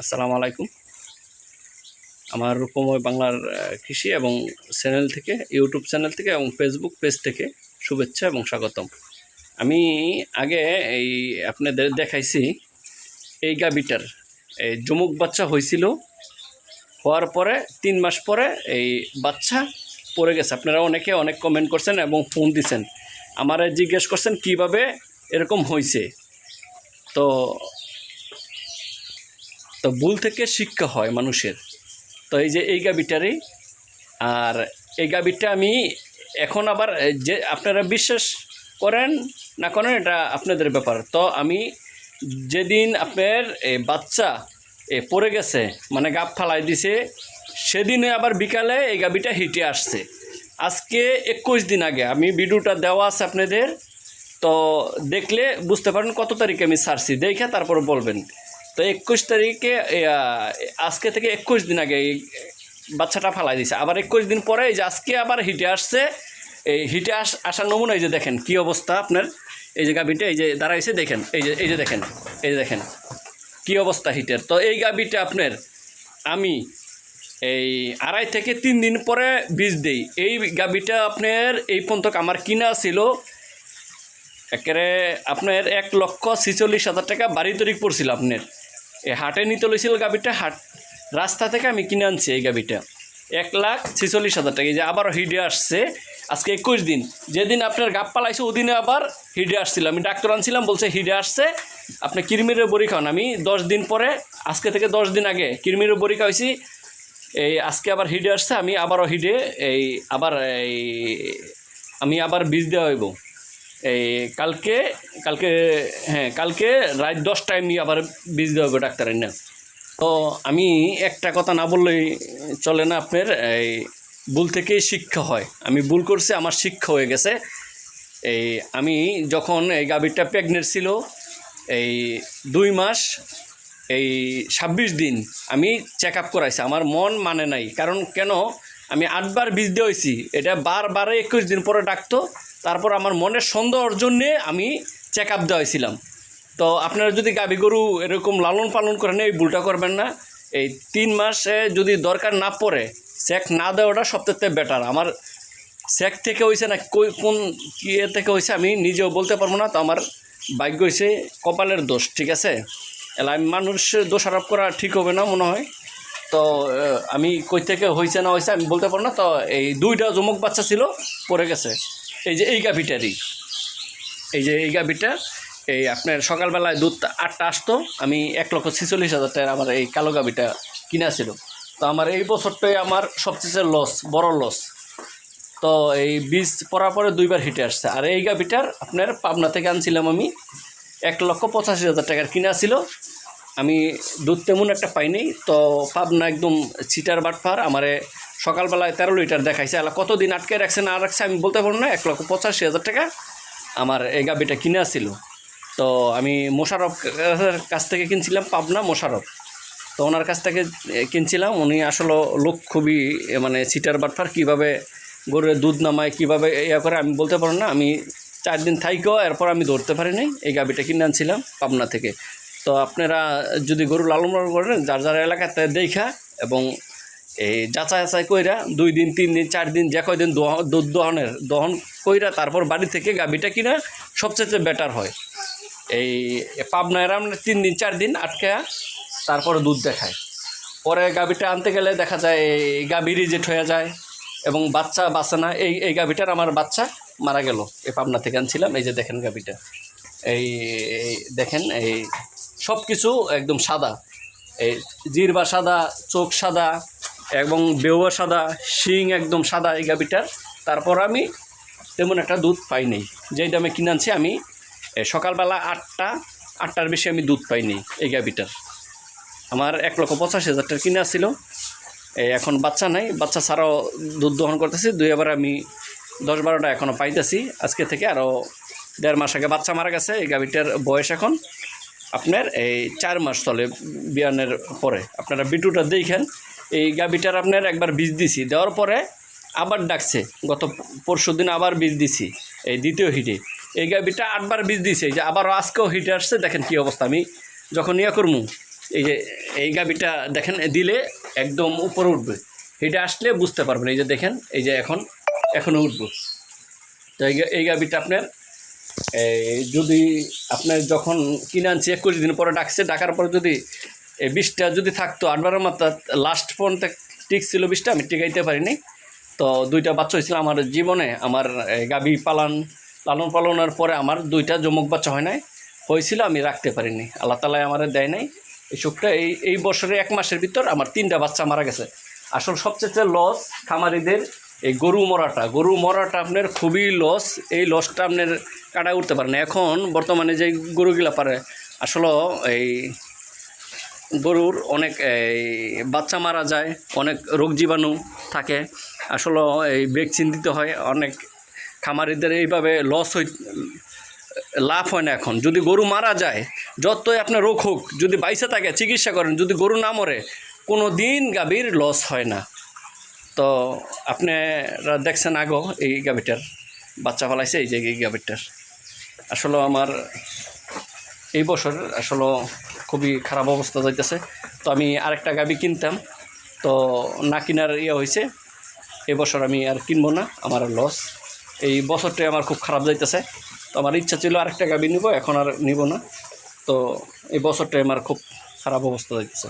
আসসালামু আলাইকুম। আমার রূপময় বাংলার কৃষি এবং চ্যানেল থেকে, ইউটিউব চ্যানেল থেকে এবং ফেসবুক পেজ থেকে শুভেচ্ছা এবং স্বাগতম। আমি আগে এই আপনাদের দেখাইছি এই গাবিটার এই জমুক বাচ্চা হয়েছিল হওয়ার পরে, তিন মাস পরে এই বাচ্চা পড়ে গেছে। আপনারা অনেকে অনেক কমেন্ট করছেন এবং ফোন দিছেন। আমারে জিজ্ঞেস করছেন, কীভাবে এরকম হয়েছে তো তো ভুল থেকে শিক্ষা হয় মানুষের। তো এই যে এই গাবিটারই, আর এই গাবিটা আমি এখন আবার যে আপনারা বিশ্বাস করেন না করেন, এটা আপনাদের ব্যাপার। তো আমি যেদিন আপনার বাচ্চা এ পড়ে গেছে মানে গাপ ফালাই দিছে, সেদিনে আবার বিকালে এই গাবিটা হিটে আসছে। আজকে একুশ দিন আগে, আমি ভিডিওটা দেওয়া আছে আপনাদের, তো দেখলে বুঝতে পারেন কত তারিখে আমি ছাড়ছি। দেখে তারপর বলবেন। তো একুশ তারিখে আজকে থেকে একুশ দিন আগে এই বাচ্চাটা ফালাই দিছে। আবার একুশ দিন পরে এই যে আজকে আবার হিটে আসছে, এই হিটে আস, আসার নমুনা এই যে দেখেন, কি অবস্থা আপনার? এই যে গাভিটা, এই যে দাঁড়াইছে, দেখেন, এই যে এই যে দেখেন, এই যে দেখেন, কি অবস্থা হিটের? তো এই গাভিটা আপনার, আমি এই আড়াই থেকে তিন দিন পরে বীজ দেই। এই গাভিটা আপনার, এই পর্যন্ত আমার কিনা ছিল একেবারে আপনার এক লক্ষ ছিচল্লিশ হাজার টাকা বাড়ি তরিক পড়ছিল আপনার। এই হাটে নিতে লইছিল গাবিটা হাট রাস্তা থেকে আমি কিনে আনছি এই গাবিটা এক লাখ ছিচল্লিশ হাজার টাকা। এই যে আবার হিডে আসছে, আজকে একুশ দিন। যেদিন আপনার গাপ পালাইছে, ওদিনে আবার হিডে আসছিল। আমি ডাক্তার আনছিলাম, বলছে হিডে আসছে, আপনি কিরমিরের বড়ি খান আমি দশ দিন পরে, আজকে থেকে দশ দিন আগে কিরমিরের বড়ি খাওয়াইছি, এই আজকে আবার হিডে আসছে, আমি আবারও হিডে এই আবার এই আমি আবার বীজ দেওয়া হইব। এই কালকে কালকে হ্যাঁ কালকে রাত দশটায় আমি আবার বীজ দেওয়া হবে ডাক্তারের না তো আমি একটা কথা না বললেই চলে না আপনার, এই ভুল থেকেই শিক্ষা হয়। আমি ভুল করছি, আমার শিক্ষা হয়ে গেছে। এই আমি যখন এই গাভীরটা প্রেগনেন্ট ছিল, এই দুই মাস, এই ছাব্বিশ দিন আমি চেক আপ করাইছি। আমার মন মানে নাই। কারণ কেন? আমি আটবার বীজ দিয়েছি এটা বারবারে একুশ দিন পরে ডাকতো তারপর আমার মনের সন্দেহর জন্যে আমি চেক আপ দেওয়াইছিলাম। তো আপনারা যদি গাভী গরু এরকম লালন পালন করেন, এই ভুলটা করবেন না। এই তিন মাসে যদি দরকার না পড়ে চেক না দেওয়াটা সবথেকে বেটার আমার চেক থেকে হয়েছে না, কই কোন এ থেকে হয়েছে আমি নিজেও বলতে পারব না, তো আমার ভাগ্য হয়েছে কপালের দোষ, ঠিক আছে? এলা আমি মানুষের দোষ আরোপ করা ঠিক হবে না মনে হয়। তো আমি কই থেকে হয়েছে না হয়েছে আমি বলতে পারব না, তো এই দুইটা জমক বাচ্চা ছিল, পড়ে গেছে। এই যে এই গাভিটারই এই যে এই গাভিটা, এই আপনার সকালবেলায় দুধ আটটা আসতো, আমি এক লক্ষ ছিচল্লিশ হাজার টাকার আমার এই কালো গাভিটা কিনা ছিল। তো আমার এই বছরটাই আমার সবচেয়ে লস বড় লস তো এই বীজ পড়ার পরে দুইবার হিটে আসছে। আর এই গাভিটার আপনার পাবনা থেকে আনছিলাম আমি এক লক্ষ পঁচাশি হাজার টাকার কিনা ছিল। আমি দুধ তেমন একটা পাইনি। তো পাবনা একদম চিটার বাটফার আমারে সকালবেলায় তেরো লিটার দেখাইছে। আলা কতদিন আটকে রাখছে না রাখছে, আমি বলতে পারব না, এক লক্ষ পঁচাশি হাজার টাকা আমার এই গাবিটা কিনে ছিল তো আমি মোশারফ কাছ থেকে কিনছিলাম, পাবনা মোশারফ। তো ওনার কাছ থেকে কিনছিলাম। উনি আসলে লোক খুবই মানে সিটার বাটফার, কীভাবে গরুর দুধ নামায়, কীভাবে ইয়া করে, আমি বলতে পারব না। আমি চার দিন থাইকেও এরপর আমি ধরতে পারিনি। এই গাবিটা কিনে আনছিলাম পাবনা থেকে। তো আপনারা যদি গরু লালন পালন করেন, যার যার এলাকাতে দেখা এবং এই যাচাই যাচাই কইরা দুই দিন, তিন দিন, চার দিন, যে কয়দিন দুধ দহনের দহন কইরা তারপর বাড়ি থেকে গাভিটা কিনা সবচেয়ে বেটার হয়। এই পাবনায় আমরা তিন দিন, চার দিন আটকে তারপরে দুধ দেখায়। পরে গাভিটা আনতে গেলে দেখা যায় এই গাভি রিজেক্ট হয়ে যায় এবং বাচ্চা বাঁচে না। এই এই গাভিটার আমার বাচ্চা মারা গেল। এই পাবনা থেকে আনছিলাম, এই যে দেখেন গাভিটা। এই দেখেন, এই সব কিছু একদম সাদা। এই জিরবা সাদা, চোখ সাদা এবং বেউয়া সাদা, শিং একদম সাদা এই গাভিটার। তারপর আমি তেমন একটা দুধ পাই নেই। যেই দামে কিনে আনছি আমি সকালবেলা আটটা, আটটার বেশি আমি দুধ পাইনি এই গাভিটার। আমার এক লক্ষ পঁচাশি হাজার টাকা কিনা ছিল এখন বাচ্চা নাই, বাচ্চা ছাড়াও দুধ দহন করতেছি। দুই এবার আমি দশ বারোটা এখনও পাইতেছি। আজকে থেকে আরও দেড় মাস আগে বাচ্চা মারা গেছে, এই গাভিটার বয়স এখন আপনার এই চার মাস চলে বিয়ানের পরে। আপনারা বিটুটা দেখেন। এই গাভিটার আপনার একবার বীজ দিছি, দেওয়ার পরে আবার ডাকছে। গত পরশু দিন আবার বীজ দিছি, এই দ্বিতীয় হিটে। এই গাভিটা আটবার বীজ দিছে, এই যে আবার আজকেও হিটে আসছে, দেখেন কি অবস্থা, আমি যখন ইয়ে করমু, এই যে এই গাবিটা দেখেন, দিলে একদম উপরে উঠবে। এটা আসলে বুঝতে পারবেন, এই যে দেখেন, এই যে এখন, এখনও উঠবে। তো এই গা- এই গাবিটা আপনার যদি আপনার যখন কিনে আনছি, একুশ দিন পরে ডাকছে, ডাকার পরে যদি এই বিষটা যদি থাকতো আটবারের মাত্রা লাস্ট পর্যন্ত টিক ছিল বিষটা, আমি টিকাইতে পারিনি। তো দুইটা বাচ্চা হয়েছিল আমার জীবনে, আমার গাভী পালন, লালন পালনের পরে আমার দুইটা যমুক বাচ্চা হয় নাই। হয়েছিল, আমি রাখতে পারিনি। আল্লাহ তালা আমার দেয় নাই। এই সুখটা, এই এই বছরে এক মাসের ভিতর আমার তিনটা বাচ্চা মারা গেছে। আসল সবচেয়ে লস খামারিদের এই গরু মরাটা। গরু মরাটা আপনার খুবই লস এই লসটা আপনার কাটা উঠতে পারে না। এখন বর্তমানে যে গরুগুলা পারে, আসলে এই গরুর অনেক বাচ্চা মারা যায়, অনেক রোগ জীবাণু থাকে। আসলে এই ভ্যাকসিন দিতে হয়, অনেক খামারিদের এইভাবে লস হই, লাভ হয় না এখন। যদি গরু মারা যায়, যতই আপনার রোগ হোক, যদি বাইসে থাকে, চিকিৎসা করেন, যদি গরু না মরে, কোনো দিন গাভীর লস হয় না। তো আপনারা দেখছেন আগো এই গাভীটার, বাচ্চা ফলাইছে এই যে এই গাভীরটার আসলে আমার এই বছর আসলে খুবই খারাপ অবস্থা যাইতেছে। তো আমি আরেকটা গাবি কিনতাম। তো না কেনার ইয়ে হয়েছে এবছর আমি আর কিনবো না, আমার লস এই বছরটাই আমার খুব খারাপ যাইতেছে। তো আমার ইচ্ছা ছিল আরেকটা গাবি নিব, এখন আর নিব না। তো এই বছরটাই আমার খুব খারাপ অবস্থা যাইতেছে।